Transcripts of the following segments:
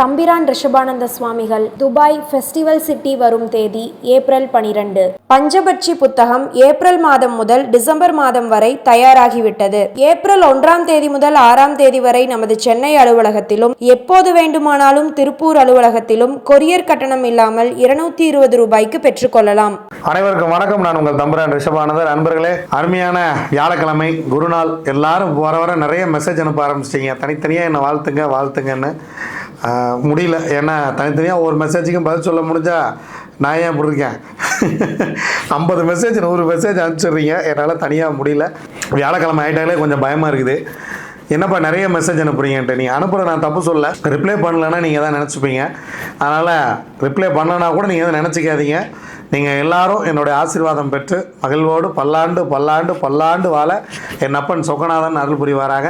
தம்பிரான் ரிஷபானந்த சுவாமிகள் Dubai festival city வரும் தேதி ஏப்ரல் பனிரெண்டு. பஞ்சபட்சி புத்தகம் ஏப்ரல் மாதம் முதல் டிசம்பர் மாதம் வரை தயாராகிவிட்டது. ஏப்ரல் ஒன்றாம் தேதி முதல் ஆறாம் தேதி வரை நமது சென்னை அலுவலகத்திலும் எப்போது வேண்டுமானாலும் திருப்பூர் அலுவலகத்திலும் கொரியர் கட்டணம் இல்லாமல் இருநூத்தி இருபது ரூபாய்க்கு பெற்றுக்கொள்ளலாம் அனைவருக்கும் வணக்கம். நான் உங்கள் தம்பிரான் ரிஷபானந்தர். அன்பர்களே அருமையான வியாழக்கிழமை குருநாள். எல்லாரும் வர வர நிறைய மெசேஜ் அனுப்ப ஆரம்பிச்சிட்டீங்க. தனித்தனியாக என்னை வாழ்த்துங்க வாழ்த்துங்கன்னு. முடியல. ஏன்னா தனித்தனியாக ஒவ்வொரு மெசேஜுக்கும் பதில் சொல்ல முடிஞ்சா நான் ஏன் இப்படி இருக்கேன்? ஐம்பது மெசேஜ் நூறு மெசேஜ் அனுப்பிச்சிடுறீங்க. என்னால் தனியாக முடியல. வியாழக்கிழமை ஆகிட்டாலே கொஞ்சம் பயமாக இருக்குது. என்னப்பா நிறைய மெசேஜ் அனுப்புறீங்கன்ட்டு. நீங்கள் அனுப்புகிற நான் தப்பு சொல்ல ரிப்ளை பண்ணலன்னா நீங்கள் தான் நினச்சிப்பீங்க. அதனால் ரிப்ளை பண்ணலன்னா கூட நீங்கள் எதுவும் நினச்சிக்காதீங்க. நீங்கள் எல்லாரும் என்னுடைய ஆசீர்வாதம் பெற்று மகிழ்வோடு பல்லாண்டு பல்லாண்டு பல்லாண்டு வாழ என் அப்பன் சொக்கநாதன் அருள் புரிவாராக.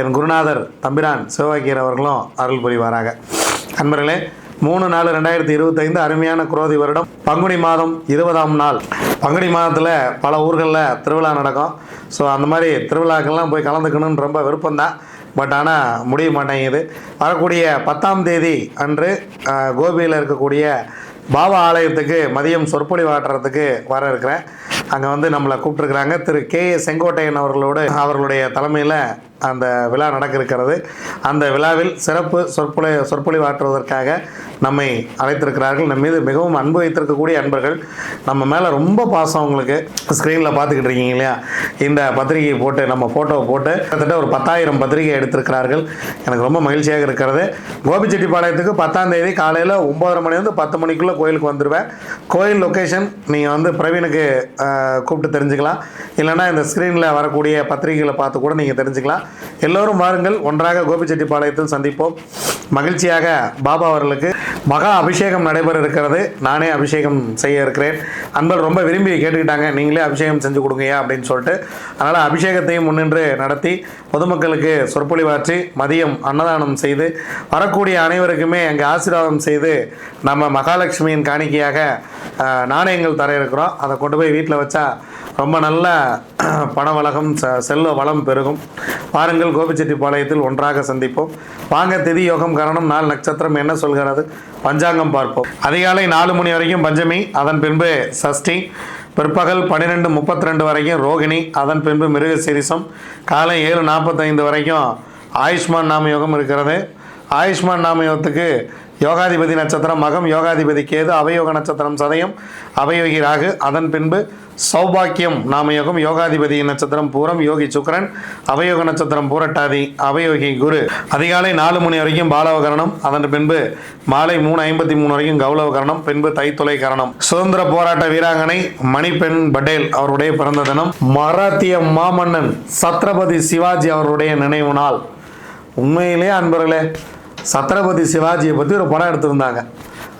என் குருநாதர் தம்பிரான் சிவவாக்கியர் அவர்களும் அருள் புரிவாராக. அன்பர்களே மூணு நாலு ரெண்டாயிரத்தி இருபத்தைந்து அருமையான குரோதி வருடம். பங்குனி மாதம் இருபதாம் நாள். பங்குனி மாதத்தில் பல ஊர்களில் திருவிழா நடக்கும். ஸோ அந்த மாதிரி திருவிழாக்கள்லாம் போய் கலந்துக்கணும்னு ரொம்ப விருப்பம்தான். பட் ஆனால் முடிய மாட்டேங்குது. வரக்கூடிய பத்தாம் தேதி அன்று கோபியில் இருக்கக்கூடிய பாபா ஆலயத்துக்கு மதியம் சொற்பொழிவு ஆட்டுறதுக்கு வர இருக்கிறேன். அங்கே வந்து நம்மளை கூப்பிட்டுருக்குறாங்க. திரு கே ஏ செங்கோட்டையன் அவர்களோடு அவர்களுடைய தலைமையில் அந்த விழா நடக்க இருக்கிறது அந்த விழாவில் சிறப்பு சொற்பொழி சொற்பொழிவாற்றுவதற்காக நம்மை அழைத்திருக்கிறார்கள். நம்ம மீது மிகவும் அன்பு வைத்திருக்கக்கூடிய அன்பர்கள். நம்ம மேலே ரொம்ப பாசம் உங்களுக்கு ஸ்க்ரீனில் பார்த்துக்கிட்டு இருக்கீங்க இல்லையா? இந்த பத்திரிகையை போட்டு நம்ம ஃபோட்டோவை போட்டு கிட்டத்தட்ட ஒரு பத்தாயிரம் பத்திரிகை எடுத்திருக்கிறார்கள். எனக்கு ரொம்ப மகிழ்ச்சியாக இருக்கிறது. கோபிச்செட்டிப்பாளையத்துக்கு பத்தாம் தேதி காலையில் ஒம்பதரை மணிலேருந்து பத்து மணிக்குள்ளே கோயிலுக்கு வந்துடுவேன் கோயில் லொக்கேஷன் நீங்கள் வந்து பிரவீனுக்கு கூப்பிட்டு தெரிஞ்சுக்கலாம். இல்லைன்னா இந்த ஸ்க்ரீனில் வரக்கூடிய பத்திரிகைகளை பார்த்து கூட நீங்கள் தெரிஞ்சுக்கலாம். எல்லோரும் வாருங்கள். ஒன்றாக கோபிச்செட்டிப்பாளையத்தில் சந்திப்போம். மகிழ்ச்சியாக பாபா அவர்களுக்கு மகா அபிஷேகம் நடைபெற இருக்கிறது நானே அபிஷேகம் செய்ய இருக்கிறேன். அன்பர் ரொம்ப விரும்பி கேட்டுக்கிட்டாங்க. நீங்களே அபிஷேகம் செஞ்சு கொடுங்கயா அப்படின்னு சொல்லிட்டு அதனால் அபிஷேகத்தையும் முன்னின்று நடத்தி பொதுமக்களுக்கு சொற்பொழிவாற்றி மதியம் அன்னதானம் செய்து வரக்கூடிய அனைவருக்குமே அங்கே ஆசீர்வாதம் செய்து நம்ம மகாலட்சுமியின் காணிக்கையாக நாணயங்கள் தர இருக்கிறோம். அதை கொண்டு போய் வீட்டில் வச்சா ரொம்ப நல்ல பணவலகம் செ- செல்வ வளம் பெருகும். பாருங்கள் கோபிச்செட்டிப்பாளையத்தில் ஒன்றாக சந்திப்போம். வாங்க திதி யோகம் கரணம் நாலு நட்சத்திரம் என்ன சொல்கிறது? பஞ்சாங்கம் பார்ப்போம். அதிகாலை நாலு மணி வரைக்கும் பஞ்சமி அதன் பின்பு சஷ்டி பிற்பகல் பன்னிரெண்டு முப்பத்தி ரெண்டு வரைக்கும் ரோகிணி அதன் பின்பு மிருக சிரிசம் காலை ஏழு நாற்பத்தைந்து வரைக்கும் ஆயுஷ்மான் நாம யோகம் இருக்கிறது. ஆயுஷ்மான் நாம யோகத்துக்கு யோகாதிபதி நட்சத்திரம் மகம் யோகாதிபதி கேது அவயோக நட்சத்திரம் சதயம் அவயோகி ராகு. அதன் பின்பு சௌபாக்கியம். நாமயோகம் யோகாதிபதி நட்சத்திரம் பூரம் யோகி சுக்கரன் அவயோக நட்சத்திரம் பூரட்டாதி அவயோகி குரு. அதிகாலை நாலு மணி வரைக்கும் பாலவகரணம். அதன் பின்பு மாலை மூணு ஐம்பத்தி மூணு வரைக்கும் கௌலவகரணம். பின்பு தைத்துளை கரணம். சுதந்திர போராட்ட வீராங்கனை மணிப்பெண் பட்டேல் அவருடைய பிறந்த தினம். மராத்திய மாமன்னன் சத்ரபதி சிவாஜி அவருடைய நினைவு நாள். உண்மையிலே அன்பர்களே சத்ரபதி சிவாஜியை பற்றி ஒரு படம் எடுத்திருந்தாங்க.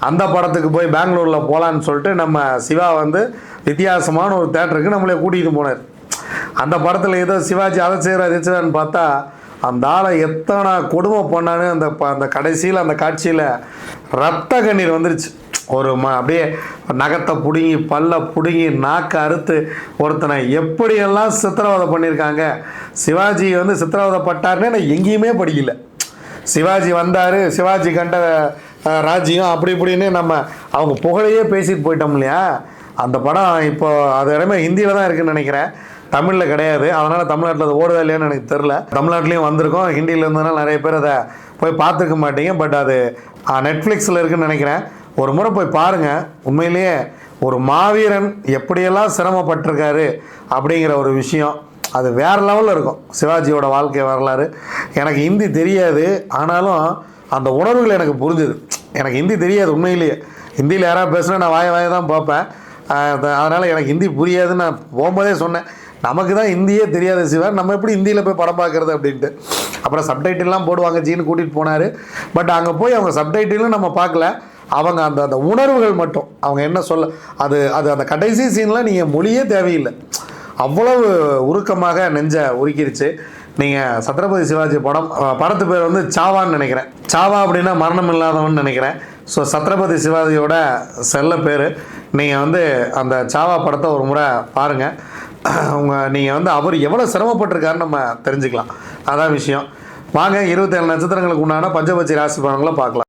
அந்த படத்துக்கு போய் பெங்களூரில் போகலான்னு சொல்லிட்டு நம்ம சிவா வந்து வித்தியாசமான ஒரு தேட்டருக்கு நம்மளே கூட்டிகிட்டு போனார். அந்த படத்தில் ஏதோ சிவாஜி அதை செய்கிறார் இதை செய்கிறான்னு பார்த்தா அந்த ஆளை எத்தனை கொடுமை பண்ணான்னு அந்த ப- அந்த கடைசியில் அந்த காட்சியில் ரத்த கண்ணீர் வந்துருச்சு. ஒரு ம அப்படியே நகத்தை பிடுங்கி பல்ல பிடுங்கி நாக்கை அறுத்து ஒருத்தனை எப்படியெல்லாம் சித்திரவதை பண்ணியிருக்காங்க சிவாஜி வந்து சித்திரவதைப்பட்டார்னே நான் எங்கேயுமே படிக்கலை. சிவாஜி வந்தார் சிவாஜி கண்ட ராஜ்யம் அப்படி இப்படின்னு நம்ம அவங்க புகழையே பேசிட்டு போயிட்டோம் இல்லையா? அந்த படம் இப்போ அது இடமே ஹிந்தியில் தான் இருக்குன்னு நினைக்கிறேன். தமிழில் கிடையாது. அதனால் தமிழ்நாட்டில் அது ஓடுதா இல்லையான்னு எனக்கு தெரில தமிழ்நாட்டிலையும் வந்திருக்கோம். ஹிந்தியில் இருந்ததுனால நிறைய பேர் அதை போய் பார்த்துருக்க மாட்டீங்க. பட் அது நெட்ஃப்ளிக்ஸில் இருக்குன்னு நினைக்கிறேன். ஒரு முறை போய் பாருங்கள் உண்மையிலேயே ஒரு மாவீரன் எப்படியெல்லாம் சிரமப்பட்டிருக்காரு அப்படிங்கிற ஒரு விஷயம். அது வேறு லெவலில் இருக்கும். சிவாஜியோட வாழ்க்கை வரலாறு. எனக்கு ஹிந்தி தெரியாது. ஆனாலும் அந்த உணர்வுகள் எனக்கு புரிஞ்சுது. எனக்கு ஹிந்தி தெரியாது உண்மையிலேயே. ஹிந்தியில் யாராவது பேசுனா நான் வாய வாய தான் பார்ப்பேன். அதனால் எனக்கு ஹிந்தி புரியாதுன்னு நான் போகும்போதே சொன்னேன். நமக்கு தான் ஹிந்தியே தெரியாது சிவா. நம்ம எப்படி ஹிந்தியில் போய் படம் பார்க்குறது அப்படின்ட்டு. அப்புறம் சப்டைட்டில்லாம் போடுவாங்க. ஜீன்னு கூட்டிகிட்டு போனார். பட் அங்கே போய் அவங்க சப்டைட்டிலும் நம்ம பார்க்கல. அவங்க அந்த அந்த உணர்வுகள் மட்டும். அவங்க என்ன சொல்ல அது அது அந்த கடைசி சீனில் நீங்கள் மொழியே தேவையில்லை. அவ்வளவு உருக்கமாக நெஞ்ச உருக்கிருச்சு. நீங்கள் சத்ரபதி சிவாஜி படம் படத்து பேர் வந்து சாவான்னு நினைக்கிறேன். சாவா அப்படின்னா மரணம் இல்லாதவன் நினைக்கிறேன். ஸோ சத்ரபதி சிவாஜியோட செல்ல பேர். நீங்கள் வந்து அந்த சாவா படத்தை ஒரு முறை பாருங்கள் உங்கள் நீங்கள் வந்து அவர் எவ்வளோ சிரமப்பட்டிருக்காருன்னு நம்ம தெரிஞ்சுக்கலாம். அதான் விஷயம். வாங்க இருபத்தேழு நட்சத்திரங்களுக்கு உண்டான பஞ்சபட்சி ராசி பலன்களை பார்க்கலாம்.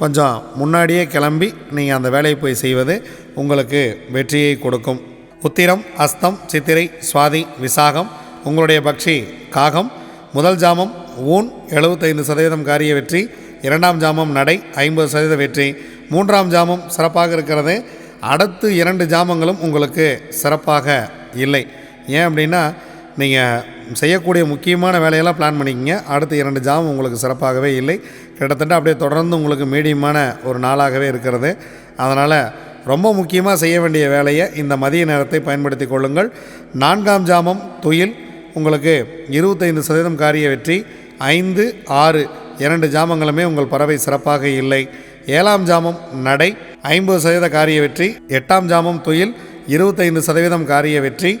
கொஞ்சம் முன்னாடியே கிளம்பி நீங்கள் அந்த வேலையை போய் செய்வது உங்களுக்கு வெற்றியை கொடுக்கும். உத்திரம் அஸ்தம் சித்திரை சுவாதி விசாகம் உங்களுடைய பக்ஷி காகம் முதல் ஜாமம் ஊன் எழுபத்தைந்து சதவீதம் காரிய வெற்றி இரண்டாம் ஜாமம் நடை ஐம்பது சதவீத வெற்றி மூன்றாம் ஜாமம் சிறப்பாக இருக்கிறது. அடுத்து இரண்டு ஜாமங்களும் உங்களுக்கு சிறப்பாக இல்லை. ஏன் அப்படின்னா நீங்கள் செய்யக்கூடிய முக்கியமான வேலையெல்லாம் பிளான் பண்ணிக்கிங்க. அடுத்த இரண்டு ஜாமம் உங்களுக்கு சிறப்பாகவே இல்லை. கிட்டத்தட்ட அப்படியே தொடர்ந்து உங்களுக்கு மீடியமான ஒரு நாளாகவே இருக்கிறது. அதனால் ரொம்ப முக்கியமாக செய்ய வேண்டிய வேலையை இந்த மதிய நேரத்தை பயன்படுத்தி கொள்ளுங்கள். நான்காம் ஜாமம் துயில். உங்களுக்கு இருபத்தைந்து சதவீதம் காரிய வெற்றி ஐந்து ஆறு இரண்டு ஜாமங்களுமே உங்கள் பறவை சிறப்பாக இல்லை. ஏழாம் ஜாமம் நடை. ஐம்பது சதவீத காரிய வெற்றி. எட்டாம் ஜாமம் துயில். இருபத்தைந்து சதவீதம் காரிய வெற்றி.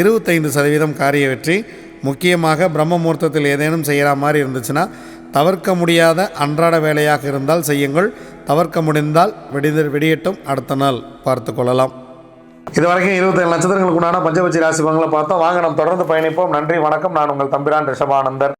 இருபத்தைந்து சதவீதம் காரிய வெற்றி. முக்கியமாக பிரம்ம முகூர்த்தத்தில் ஏதேனும் செய்கிற மாதிரி இருந்துச்சுன்னா தவிர்க்க முடியாத அன்றாட வேலையாக இருந்தால் செய்யுங்கள். தவிர்க்க முடிந்தால் வெடித வெடியட்டும். அடுத்த நாள் பார்த்து கொள்ளலாம். இது வரைக்கும் இருபத்தேழு நட்சத்திரங்களுக்கு உண்டான பஞ்சபட்சி ராசி பங்களை பார்த்தோம். வாங்க நம்ம தொடர்ந்து பயணிப்போம். நன்றி வணக்கம். நான் உங்கள் தம்பிரான் ரிஷபானந்தர்